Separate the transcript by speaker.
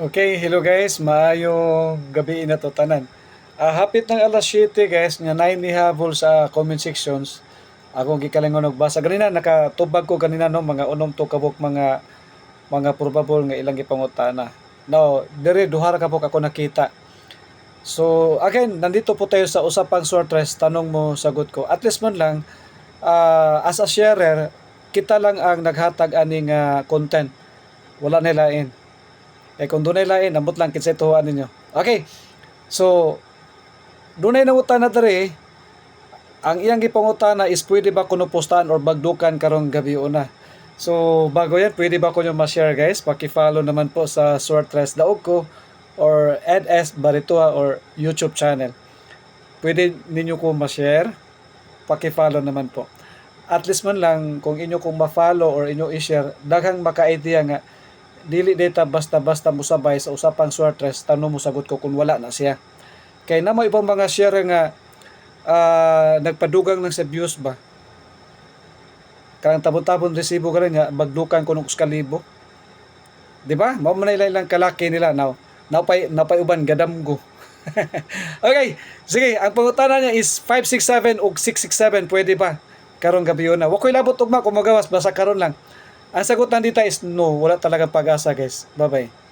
Speaker 1: Okay, hello guys. Maayong gabi na to tanan. Ah, hapit ng alas 7 guys, nga 9 ni habol sa comment sections. Ako gikalingon nagbasa ganina nakatubag ko ganina no mga unom to kabuk mga mga probable nga ilang gipangutana. Now, dire duha ra kabuk ako nakita. So, again, nandito po tayo sa usapang short rest. Tanong mo, sagot ko. At least man lang, ah, as a sharer, kita lang ang naghatag aning ah, content. Wala nilain. Eh kung dunay lain, ambot lang kinsay tuhuan ninyo. Okay. So, dunay nangutan na dere, ang iyang gipangutana is pwede ba kuno postahan or bagdukan karong gabi una. So, bago yan, pwede ba ko nyo ma-share guys? Paki-follow naman po sa Short Rest Daog ko or EdS Baritua or YouTube channel. Pwede ninyo ko ma-share. Paki-follow naman po. At least man lang, kung inyo kong ma-follow or inyo i-share, daghang maka-idea nga dili data basta-basta mo sabay sa usapang short rest tanong mo sagot ko kung wala na siya. Kay na mo ibang mga share nga ah, nagpadugang ng sa views ba? Kanang tabon-tabon resibo ka rin nga magdukan ko ng uskalibo di ba? Mao man na ilang kalaki nila now napay napay uban gadamgo okay sige ang pangutana niya is 567 ug 667 pwede ba? Karong gabi yun na. Wakoy labot ugma kung magawas basta karon lang ang sagot nandito is no, wala talaga pag-asa guys. Bye-bye.